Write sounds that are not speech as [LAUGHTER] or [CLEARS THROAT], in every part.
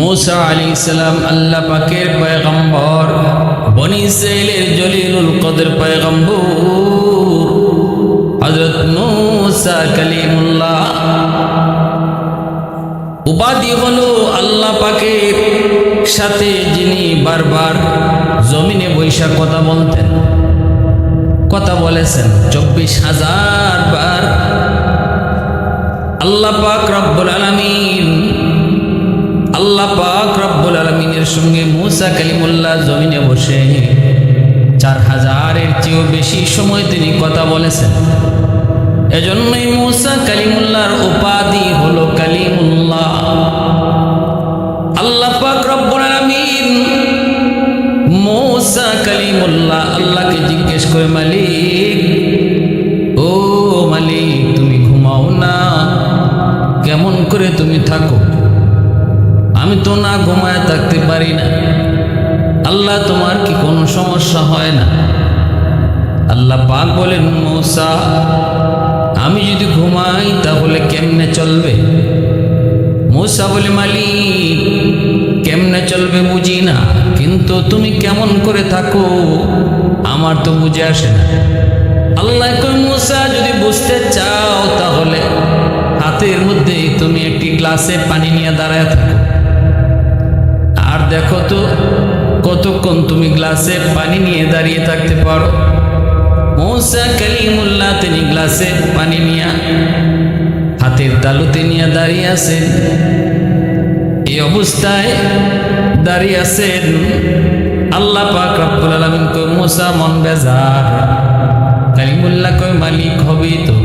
মুসা আলী ইসলাম আল্লাহ পাকের পয়গম্বর, বনি ইসরাইলের জলিলুল কদর পয়গম্বর, হযরত মুসা কালিমুল্লাহ। উপাধি হলো আল্লাহ পাকের সাথে যিনি বারবার জমিনে বৈশাখ কথা বলতেন, কথা বলেছেন চব্বিশ হাজার বার। আল্লাহ পাক রব্বুল আলমিন আল্লাহ পাক রব্বুল আলমিনের সঙ্গে মুসা কালিমুল্লাহ জমিনে বসে চার হাজারের চেয়েও বেশি সময় তিনি কথা বলেছেন। এজন্যই মুসা কালিমুল্লাহর উপাধি হলো কালিমুল্লাহ। আল্লাহ পাক রব্বুল আলামিন মুসা কালিমুল্লাহ আল্লাহকে জিজ্ঞেস করে, মালিক, ও মালিক, তুমি ঘুমাও না, কেমন করে তুমি থাকো? আমি তো না ঘুমায় থাকতে পারি না। আল্লাহ তোমার কি কোনো সমস্যা হয় না? আল্লাহ পাক বলেন, মৌসা, আমি যদি ঘুমাই তাহলে কেমনে চলবে? মৌসা বলে, মালিক, কেমনে চলবে বুঝি না, কিন্তু তুমি কেমন করে থাকো আমার তো বুঝে আসে না। আল্লাহ মুসা, যদি বুঝতে চাও তাহলে হাতের মধ্যে তুমি একটি গ্লাসে পানি নিয়ে দাঁড়ায় থাকো। দেখো তো, কতক্ষণ তুমি গ্লাসে পানি নিয়ে দাঁড়িয়ে থাকতে পারো? মৌসা কালিমুল্লাহ তিনি গ্লাসে পানি নিয়ে হাতের তালুতে নিয়ে দাঁড়িয়ে আছেন। এই অবস্থায় দাঁড়িয়ে আছেন আল্লাহ পাক রব্বুল আলামিন কই মুসা, মন বেজার। কালিমুল্লাহ কই মালিক হবেই তো।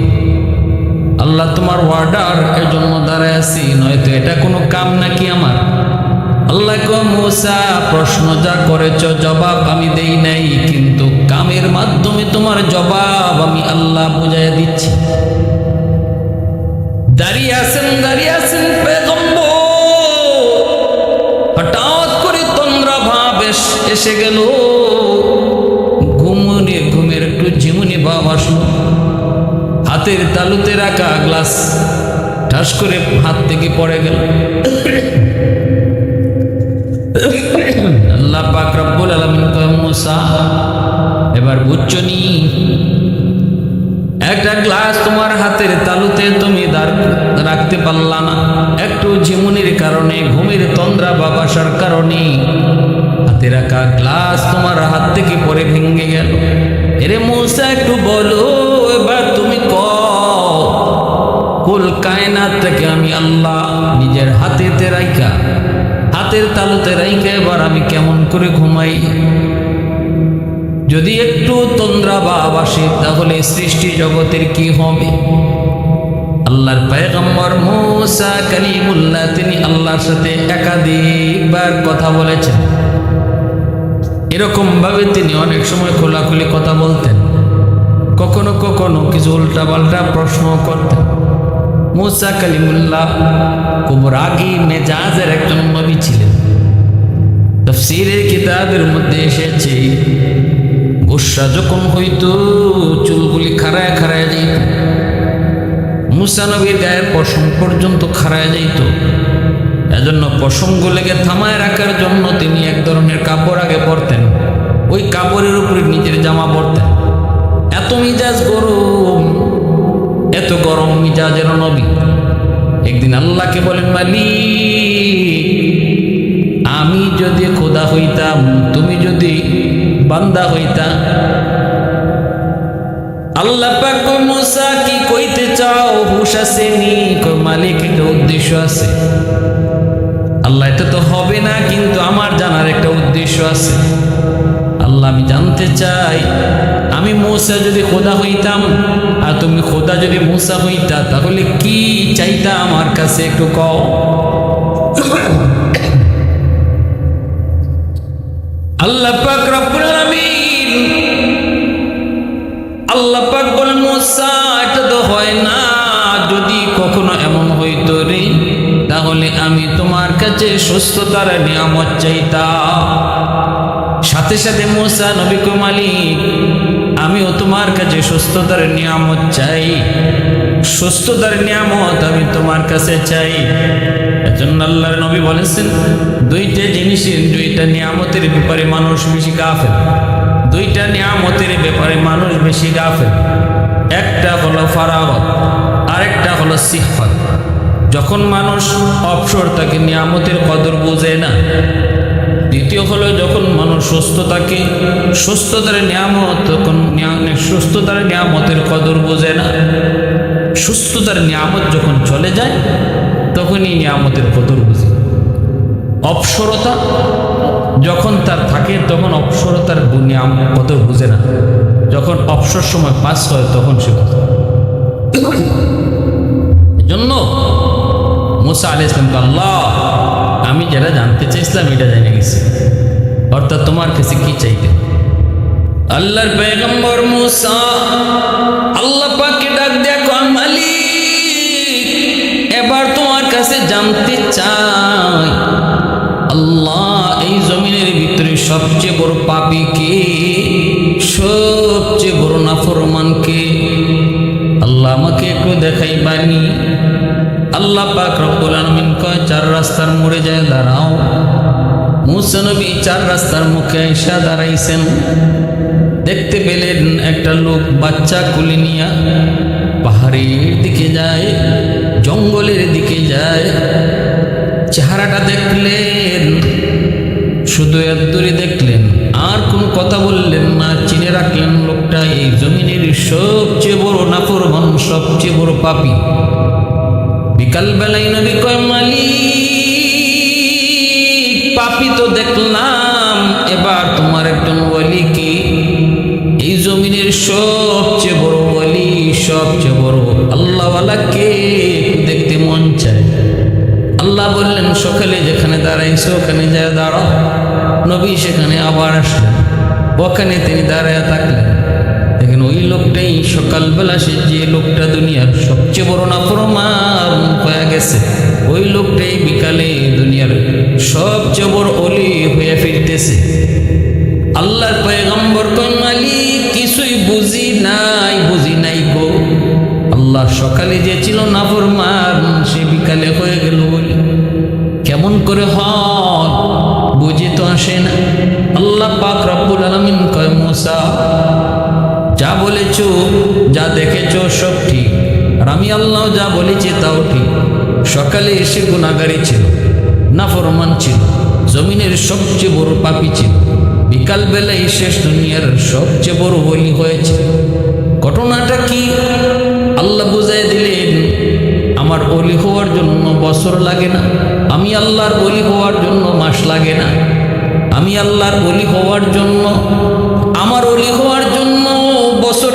আল্লাহ তোমার ওয়ার্ডার এর জন্য দাঁড়ায় আছি, নয়তো এটা কোনো কাম নাকি আমার? আল্লাহ মুসা, প্রশ্ন যা করেছ জবাব আমি দেই নাই, কিন্তু কামের মাধ্যমে তোমার জবাব আমি আল্লাহ বুঝাই দিচ্ছি। দাঁড়িয়ে আছেন দাঁড়িয়ে আছেন হঠাৎ করে তন্দ্রা ভাব এসে গেল। ঘুমনে ঘুমের একটু ঝিমুনি ভাব আসলো। হাতের তালুতে রাখা গ্লাস, ঠাস করে হাত থেকে পড়ে গেল। পাক রব্বুল আলামিন এবার বুঝছ নি? একটা গ্লাস তোমার হাতের তালুতে তুমি রাখতে পারলা না। একটু ঝিমুনির কারণে, ঘুমের তন্দ্রা বাবাসার কারণে হাতে রাখা গ্লাস তোমার হাত থেকে পরে ভেঙে গেল। এরে মুসা, একটু বলো, এবার তুমি ক? কুল কায়নাত থেকে আমি আল্লাহ নিজের হাতেতে রাইকা হাতের তালুতে রাইকা এবার আমি কেমন করে ঘুমাই? যদি একটু তন্দ্রা বা আবাসে, তাহলে সৃষ্টি জগতের কি হবে? আল্লাহর পায়গম্বর মুসা কালিমুল্লাহ, তিনি আল্লাহর সাথে একাধিকবার কথা বলেছেন। এরকম ভাবে তিনি অনেক সময় খোলাখুলি কথা বলতেন। কখনো কখনো কিছু উল্টাপাল্টা প্রশ্ন করতেন। মুসা কালিমুল্লাহ খুব রাগী মেজাজের একজন নবী ছিলেন। তফসিরের কিতাবের মধ্যে এসেছে, গুসা যখন হইতো, চুলগুলি খাড়ায় খাড়ায় যাইত। মুসা নবীর গায়ের পশম পর্যন্ত খাড়ায় যাইত। এজন্য পশমগুলোকে থামায় রাখার জন্য তিনি এক ধরনের কাপড় আগে পরতেন। ওই কাপড়ের উপরে নিজের জামা পরতেন। এত মিজাজ গরম মিজাজের নবী। একদিন আল্লাহকে বলেন, মালিক, আমি যদি খোদা হইতাম, তুমি যদি বান্দা হইতা। আল্লাহ পাক কি কইতে চাও? হুশ আছে নি মালিক একটা উদ্দেশ্য আছে। আল্লাহ, এটা তো হবে না, কিন্তু আমার জানার একটা উদ্দেশ্য আছে। আল্লাহ, আমি জানতে চাই, আমি মূসা যদি খোদা হইতাম আর তুমি খোদা যদি মূসা হইতা, তাহলে কি চাইতা আমার কাছে একটু কও? আল্লাহ পাক রব্বুল আলামিন, আল্লাহ পাক বলেন, মুসা, এটা তো হয় না, যদি কখনো এমন হইতো রে, তাহলে আমি তোমার কাছে সুস্থতার নিয়ামত চাইতাম। সাথে সাথে মুসা নবী কো মালিক আমিও তোমার কাছে সুস্থতার নিয়ামত চাই। সুস্থতার নিয়ামত আমি তোমার কাছে চাই। এজন্য আল্লাহর নবী বলেছেন, দুইটা জিনিসের দুইটা নিয়ামতের ব্যাপারে মানুষ বেশি গাফেল। দুইটা নিয়ামতের ব্যাপারে মানুষ বেশি গাফেল। একটা হলো ফারাগত, আরেকটা হলো সিফত যখন মানুষ অবসর তাকে নিয়ামতের কদর বোঝে না দ্বিতীয় হলো যখন মানুষ সুস্থ থাকে, সুস্থতার নিয়ামত, তখন সুস্থতার নিয়ামতের কদর বোঝে না। সুস্থতার নিয়ামত যখন চলে যায়, তখনই নিয়ামতের কদর বুঝে। অপসরতা যখন তার থাকে, তখন অপসরতার নিয়াম- কদর বুঝে না। যখন অবসর সময় পাস হয়, তখন সে বুঝে। এজন্য মুসা আলি ইসলামকে আল্লাহ আমি যেটা জানতে চাইছিলাম এটা জেনে গেছি। অর্থাৎ তোমার কাছে কি চাইতে আল্লাহর পেগম্বর মুসা, আল্লাহ পাকে ডাক দেখো মালিক, এবার তোমার কাছে জানতে চাই, আল্লাহ এই জমিনের ভিতরে সবচেয়ে বড় পাপি কে? সবচেয়ে বড় নাফরমান কে? আল্লাহ আমাকে একটু দেখাই বানি আল্লাহ পাক রব্বুল আলামিন কয়, চার রাস্তার মোড়ে যায়, দাঁড়াও। মুসা নবী চার রাস্তার মুখে এসে দাঁড়াইছেন। দেখতে পেলেন একটা লোক বাচ্চা কুলি নিয়া পাহাড়ের দিকে যায়, জঙ্গলের দিকে যায়। চেহারাটা দেখলেন, শুধু এত দূরে দেখলেন, আর কোনো কথা বললেন না, চিনে রাখলেন লোকটা, এই জমিনের সবচেয়ে বড় নাফরমান, সবচেয়ে বড় পাপি। বিকাল বেলায় নবী কয়, মালিক, পাপি তো দেখলাম, এবার তোমার একজন ওয়ালি কি এই জমিনের সবচেয়ে বড় ওয়ালি, সবচেয়ে বড় আল্লাহওয়ালা কে দেখতে মন চায়। আল্লাহ বললেন, সকালে যেখানে দাঁড়াইছে, ওখানে যায় দাঁড়াও। নবী সেখানে আবার আসলেন। ওখানে তিনি দাঁড়ায় থাকলেন। ওই লোকটাই সকালবেলা সে যে লোকটা দুনিয়ার সবচেয়ে বড় না প্রমাণ হয়ে গেছে, ওই লোকটাই বিকালে দুনিয়ার সবচেয়ে বড় অলি হয়ে ফিরতেছে। আল্লাহর পয়গম্বর কই মালিক, কিছুই বুঝি নাই বুঝি নাই গো। আল্লাহ সকালে যে ছিল নাফরমান, সে বিকালে হয়ে গেল বলে কেমন করে হয় বুঝে তো আসে না। আল্লাহ পাক রব্বুল আলমিন কয়, মোসা যা বলেছ, যা দেখেছ সব ঠিক। আর আমি আল্লাহ যা বলেছি তাও ঠিক। সকালে এসে গুণাগারি ছিল, নাফরমান ছিল, জমিনের সবচেয়ে বড় পাপি ছিল। বিকালবেলায় শেষ দুনিয়ার সবচেয়ে বড় বলি হয়েছে। ঘটনাটা কি? আল্লাহ বুঝাই দিলেন, আমার অলি হওয়ার জন্য বছর লাগে না। আমি আল্লাহর অলি হওয়ার জন্য মাস লাগে না। আমি আল্লাহর অলি হওয়ার জন্য, আমার অলি হওয়ার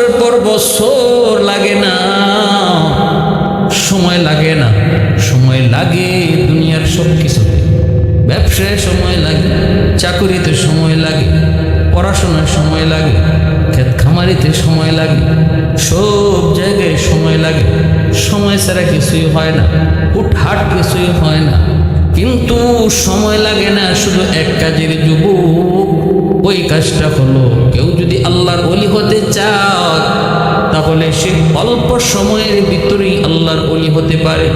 বছরের পর বছর লাগে না। সময় লাগে না। সময় লাগে দুনিয়ার সব কিছুতে ব্যবসায় সময় লাগে, চাকুরিতে সময় লাগে পড়াশোনার সময় লাগে, ক্ষেত খামারিতে সময় লাগে, সব জায়গায় সময় লাগে। সময় ছাড়া কিছুই হয় না উঠাট কিছুই হয় না। কিন্তু সময় লাগে না শুধু এক কাজের যুবক। ওই কাজটা হলো, কেউ যদি আল্লাহর অলি হতে চায়, তাহলে সে অল্প সময়ের ভিতরেই আল্লাহর অলি হতে পারে।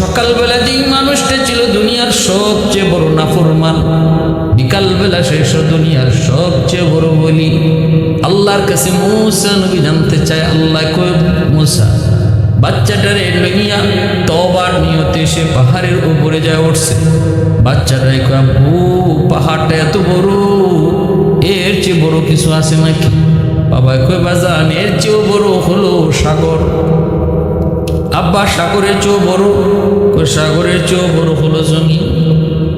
সকালবেলা যেই মানুষটা ছিল দুনিয়ার সবচেয়ে বড় নাফরমান, বিকালবেলা শেষ দুনিয়ার সবচেয়ে বড় বলি আল্লাহর কাছে মূসা নবী জানতে চায়, আল্লাহ কয় মূসা, বাচ্চাটারে লইয়া তবার নিয়তে সে পাহাড়ের উপরে যায় উঠছে। বাচ্চাটাই কয় ও পাহাড়টা এত বড় এর চেয়ে বড় কিছু আছে নাকি? বাবা কই বাজান, এর চেয়েও বড় হলো সাগর। আব্বা, সাগরের চেয়েও বড়? কই সাগরের চেয়েও বড় হলো জমিন।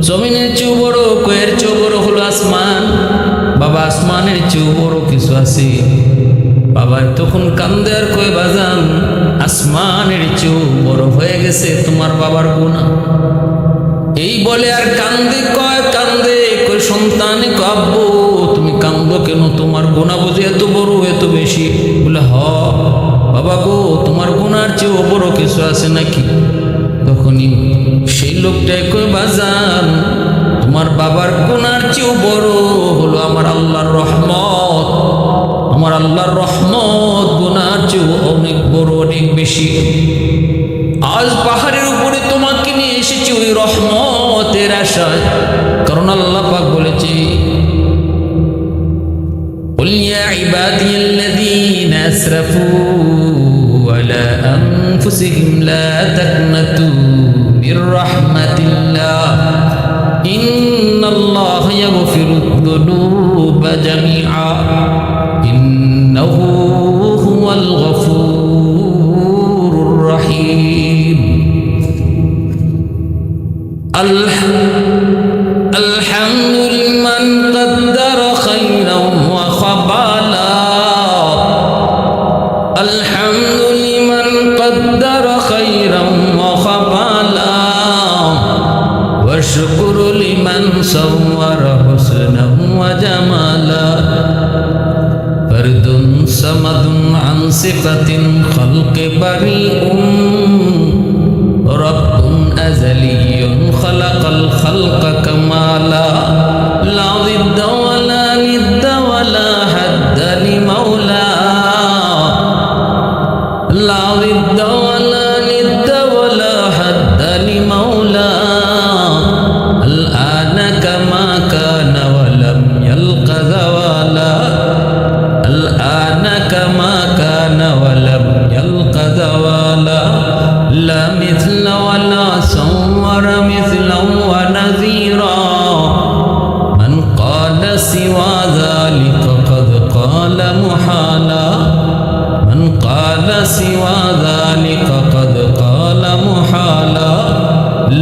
জমিনের চেয়েও বড়? কয়ের চেয়েও বড় হলো আসমান। বাবা, আসমানের চেয়েও বড় কিছু আছে। বাবা তখন কান্দে আর কয়ে, বাজান, আসমানের চেয়েও বড় হয়ে গেছে তোমার বাবার গুণা। এই বলে আর কান্দে, কয়, কান্দে কই সন্তান তুমি কান্দো কেন? তোমার গোনা বুঝে এত বড়, এত বেশি। বলে, হ, বাবা গো, তোমার গোনার চেয়েও বড় কিছু আছে নাকি? তখনই সেই লোকটাই কই বাজান, তোমার বাবার গোনার চেয়েও বড় হলো আমার আল্লাহর রহমত। আমার আল্লাহর রহমত গুনার চেয়েও অনেক বড়, অনেক বেশি। আজ পাহাড়ের উপরে তোমাকে নিয়ে এসেছি ওই রহমতের আশায়। কারণ আল্লাহ পাক বলেছে أسرفوا على أنفسهم لا تقنطوا من رحمة الله. إن الله يغفر الذنوب جميعا.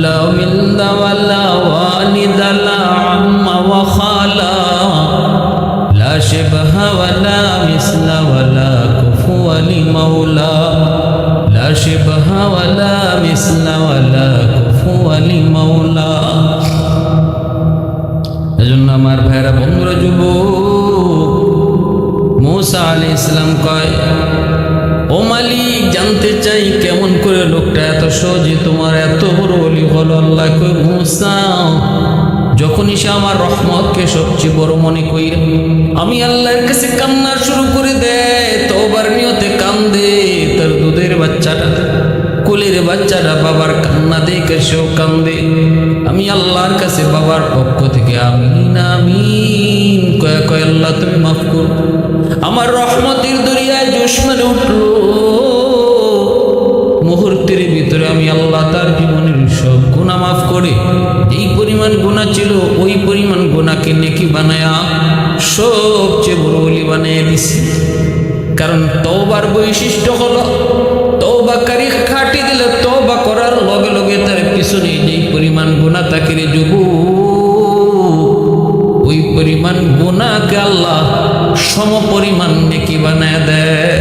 لا ولد ولا والد لا عم وخالا لا شبه ولا مثل ولا كفو لمولى لا شبه ولا مثل ولا كفو لمولى এজন্য আমার ভাইরা বন্ধুরা যুব মৌসা আলী ইসলাম কয় ও মালিক জানতে চাই কেমন করে লোকটা এত সহজে তোমার এত বড় বলি হলো আল্লাহ কই যখনই সে আমার রহমতকে সবচেয়ে বড় মনে করি, আমি আল্লাহর কাছে কান্না শুরু করে দেয় তোবার নিয়তে কান্দে তার দুধের বাচ্চাটা, কোলের বাচ্চাটা বাবার কান্না দেখে সেও কান্দে। আমি আল্লাহর কাছে বাবার পক্ষ থেকে আমিন আমিন, কয়া, কয়, আল্লাহ তুমি মাফ করো। আমার রহমতের দরিয়ায় জোশ মেরে উঠল। মুহূর্তের ভিতরে আমি আল্লাহ তার জীবনের সব গুণা মাফ করে এই পরিমাণ গুণা ছিল ওই পরিমাণ গুণাকে নেকি বানায়া সবচেয়ে বড় বলি বানিয়ে দিছি। কারণ তওবার বৈশিষ্ট্য হলো তওবাকারী খাটি দিলে তওবা করার লগে লগে তার পিছনে যেই পরিমাণ গুণা তাকে যুব, ওই পরিমাণ গুণাকে আল্লাহ সম পরিমাণ নেকি বানায় দেয়।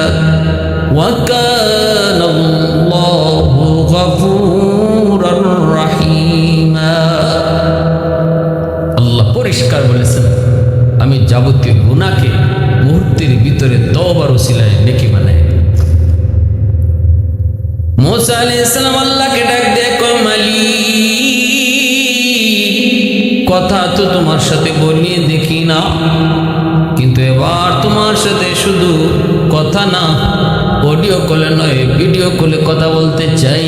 মুহূর্তের ভিতরে দবার ওসিলায় নেকি বানাই মোসা আলী ইসলাম আল্লাহকে ডাক কয় মালিক কথা তো তোমার সাথে বলিয়ে দেখি না। কিন্তু এবার তোমার সাথে শুধু কথা না অডিও কলে নয় ভিডিও কলে কথা বলতে চাই।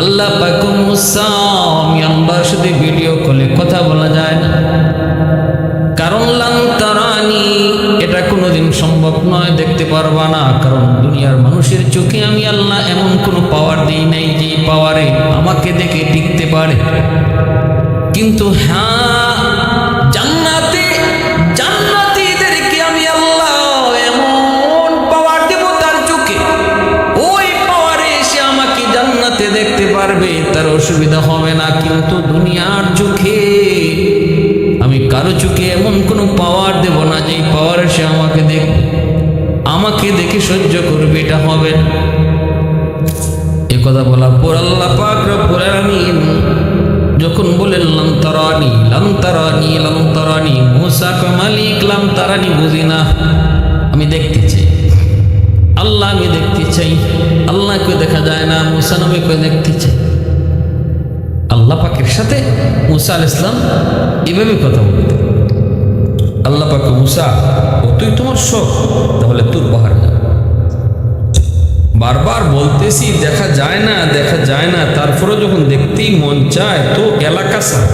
আল্লাহ পাক মুসা আমি আল্লাহর সাথে ভিডিও কলে কথা বলা যায় না। কারণ লান তারানি সম্ভব নয়, দেখতে পারবা না, কারণ দুনিয়ার মানুষের চোখে আমি আল্লাহ এমন কোনো পাওয়ার দিই নাই যে পাওয়ারে আমাকে দেখে টিকতে পারে। কিন্তু হ্যাঁ জান্নাতে, জান্নাতীদেরকে আমি আল্লাহ এমন পাওয়ার দেব তার চোখে। ওই পাওয়ারে এসে আমাকে জান্নাতে দেখতে পারবে, তার অসুবিধা হবে আমাকে দেখে সহ্য করবে, এটা হবে না। এ কথা বলার পর আল্লাহ পাক রব্বুল আলামিন যখন বলেন লন্তরানি লন্তরানি লন্তরানি মুসা কয় মালিক লন্তরানি বুঝি না আমি দেখতে চাই। আল্লাহ আমি দেখতে চাই। আল্লাহকে দেখা যায় না, মুসা নবীকে দেখতে চাই। আল্লাহ পাকের সাথে মুসা আল ইসলাম এভাবে কথা বলতে আল্লাহ পাকে মুসা, ও, তুই তোমার শোক, তাহলে তোর পাহাড় যা। বারবার বলতেছি, দেখা যায় না, দেখা যায় না। তারপরে যখন দেখতেই মন চায়, তো এলাকা সার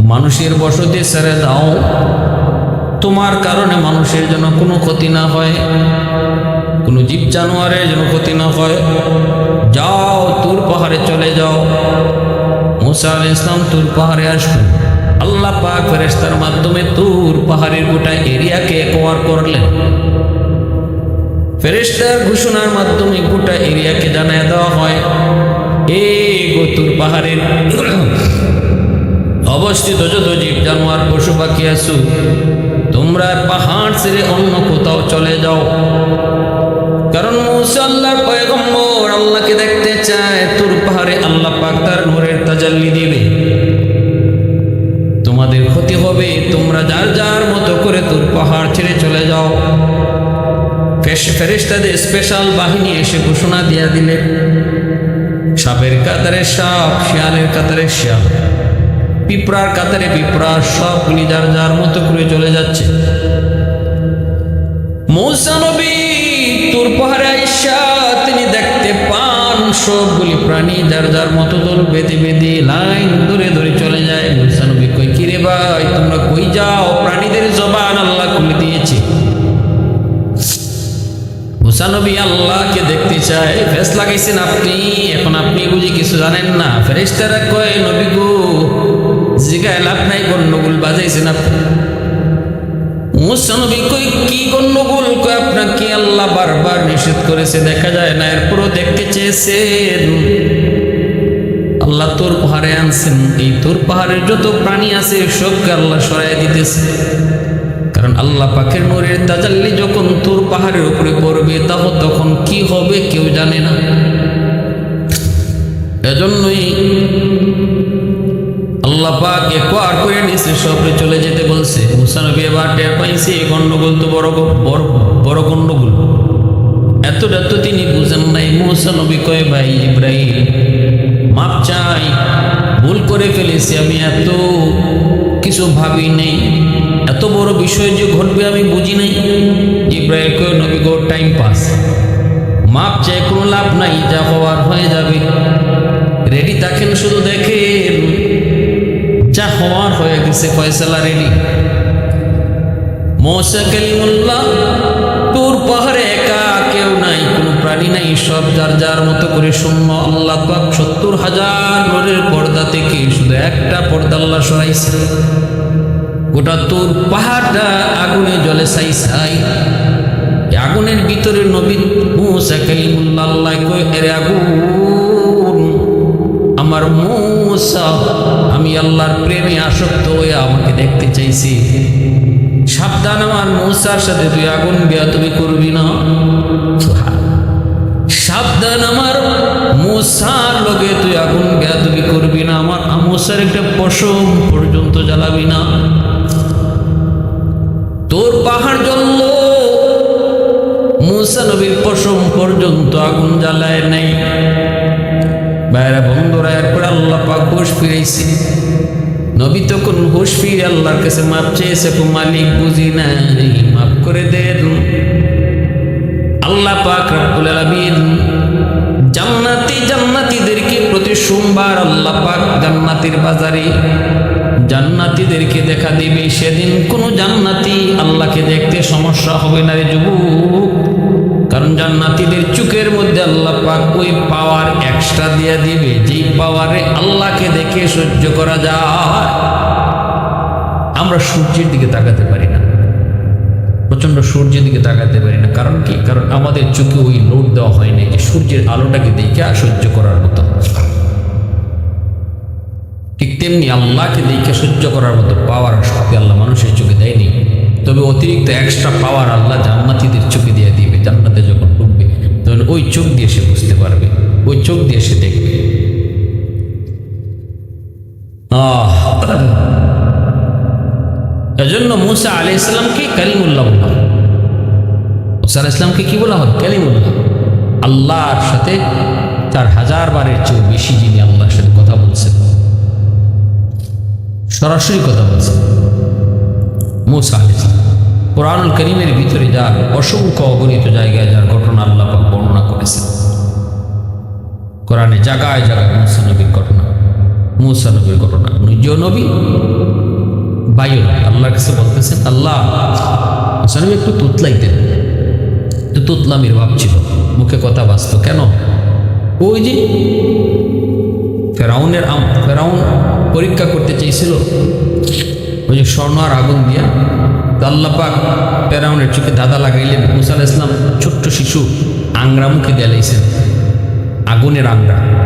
মানুষের বসতি ছেড়ে দাও। তোমার কারণে মানুষের যেন কোনো ক্ষতি না হয়, কোনো জীব জানোয়ারের যেন ক্ষতি না হয়। যাও, তুর পাহাড়ে চলে যাও। মুসা আল ইসলাম তুর পাহাড়ে আসবেন আল্লাহ পাক ফেরেস্তার মাধ্যমে তুর পাহাড়ের গোটা এরিয়াকে কভার করলেন। ফেরেস্তার ঘোষণার মাধ্যমে গোটা এরিয়াকে জানায় দেওয়া হয়, এ গতুর পাহাড়ের [CLEARS THROAT] অবস্থিত যত জীব জানোয়ার, পশু পাখি আসু তোমরা পাহাড় ছেড়ে অন্য কোথাও চলে যাও। কারণ মুসা আল্লাহর পয়গম্বর আল্লাহকে দেখতে চায়, তোর পাহাড়ে আল্লাহ পাক তার নূরের তাজাল্লি দিবে। তোর পাহাড় ছেড়ে চলে যাও। ফেরেশতাদের স্পেশাল বাহিনী এসে ঘোষণা দিয়া দিলেন সাপের কাতারে সাপ, শিয়ালের কাতারে শিয়াল। পিঁপড়ার কাতারে পিঁপড়া সবগুলি যার যার মতো করে চলে যাচ্ছে। মৌসা নবী তোর পাহাড়ে তিনি দেখতে পান, সবগুলি প্রাণী যার যার মতো দল বেঁধে বেঁধে লাইন ধরে ধরে চলে যায় মৌসা নবী। কই কিরে ভাই, তোমরা কই যাও? প্রাণীদের জবান আল্লাহ খুলে দিয়েছে। মুসানবী আল্লাহকে দেখতে চায়, ফেস লাগাইছেন আপনি, এখন আপনি বুঝি কিছু জানেন না। ফেরেস্তারা কয়, নবী গো, জিগায় লাভ নাই গন্ডগোল বাজাইছেন আপনি। মুসানবী কই কি গন্ডগোল কয়, আপনাকে আল্লাহ বারবার নিষেধ করেছে, দেখা যায় না, এরপরও দেখতে চেয়েছেন। আল্লাহ তোর পাহাড়ে আনছেন। এই তোর পাহাড়ের যত প্রাণী আছে, সবকে আল্লাহ সরাই দিতেছে। কারণ আল্লাহ পাখের নূরের তাজাল্লি যখন তোর পাহাড়ের উপরে পড়বে, তাহ তখন কি হবে কেউ জানে না। এজন্যই আল্লাহ পাক একবার করে নিচে সবরে চলে যেতে বলছে। মুসানবী এবার টের পাইছে, এই গন্ডগোল তো বড় বড় বড় গন্ডগোল। এতটা তো তিনি বুঝেন নাই। মুসানবী কয়, ভাই ইব্রাহিম মাপ করে ফেলেছি, আমি এত কিছু ভাবি নেই। এত বড় বিষয় যে ঘটবে আমি বুঝি নাই। ইব্রাহিম কয়, নবী গো টাইম পাস মাপ চাই, কোনো লাভ নাই, যা হওয়ার হয়ে যাবে। রেডি থাকেন শুধু দেখেন। যা হওয়ার হয়ে গেছে, ফয়সালা রেডি মৌসা কালিমুল্লাহ তোর পাহাড়ে একা কেউ নাই। প্রাণী নাই, সব যার যার মতো করে শূন্য আল্লাহ পাক সত্তর হাজার নূরের পর্দা থেকে শুধু একটা পর্দা আল্লাহ সরাইছে। গোটা তোর পাহাড়টা আগুনে জলে সাই সাই আগুনের ভিতরে নবীন মুসা কালিমুল্লাহ এরে আগুন, আমার মুসা, আমি আল্লাহর প্রেমে আসক্ত হয়ে আমাকে দেখতে চাইছি। সাবধান আমার মূসার সাথে তুই আগুন বিয়া তুমি করবি না। সাবধান আমার। মূসার লগে তুই আগুন তুমি করবি না। আমার মূসার একটা পশম পর্যন্ত জ্বালাবি না। তোর পাহাড় জ্বলল মুসা নবীর পশম পর্যন্ত আগুন জ্বালায় নাই। বাইরা বন্ধুরা, এরপর আল্লাহ পাক হুশ ফিরেছে নবী তখন হুশ ফিরে আল্লাহর কাছে মাপ চেয়েছে মালিক বুঝি নাই মাফ করে দেন আল্লাহ পাক রব্বুল আলামিন জান্নাতি জান্নাতীদেরকে প্রতি সোমবার আল্লাহ পাক জান্নাতের বাজারে জান্নাতীদেরকে দেখা দিবে। সেদিন কোনো জান্নাতি আল্লাহকে দেখতে সমস্যা হবে না রে যুবক। কারণ জান্নাতীদের চুকের মধ্যে আল্লাহ পাক ওই পাওয়ার এক্সট্রা দিয়ে দিবে। যেই পাওয়ারে আল্লাহকে দেখে সহ্য করা যায়। আমরা সূর্যের দিকে তাকাতে পারি না। প্রচণ্ড সূর্যের দিকে তাকাতে পারি না। কারণ কি? কারণ আমাদের চোখে ওই লোড দেওয়া হয়নি যে সূর্যের আলোটাকে দেখে সহ্য করার মতো। ঠিক তেমনি আল্লাহকে দেখে সহ্য করার মতো পাওয়ার শক্তি আল্লাহ মানুষের চোখে দেয়নি। তবে অতিরিক্ত এক্সট্রা পাওয়ার আল্লাহ জান্নাতিদের চোখে দিয়ে দিবে, জান্নাতে যখন ঢুকবে তখন ওই চোখ দিয়ে সে বুঝতে পারবে, ওই চোখ দিয়ে সে দেখবে। আহ এজন্য মুসা আলি ইসলামকে কালিমুল্লাহ বলা হয়। মুসা আলি ইসলামকে কি বলা হয়? কালিমুল্লাহ। আল্লাহর সাথে তার হাজার বারের চেয়েও বেশি যিনি আল্লাহর সাথে কথা বলছেন। সরাসরি কথা বলছেন। মুসা আলি ইসলাম কোরআনুল করিমের ভিতরে যার অসংখ্য অগণিত জায়গায় যার ঘটনা আল্লাহ বর্ণনা করেছেন। কোরআনে জায়গায় জায়গায় মুসা নবীর ঘটনা, মুসা নবীর ঘটনা। নবী নবী। আল্লাহর কাছে বলতেছেন আল্লাহ নবী একটু তুতলাইতেন। একটু তুতলামির ভাব ছিল, মুখে কথা বাঁচত কেন? ওই যে ফেরাউনের আম- ফেরাউন পরীক্ষা করতে চেয়েছিল, ওই যে স্বর্ণ আর আগুন দিয়া। তো আল্লাহ পাক ফেরাউনের চোখে দাদা লাগাইলেন। মুসা আলাইহিস ইসলাম ছোট্ট শিশু আংরা মুখে দেলাইছেন আগুনের আংরা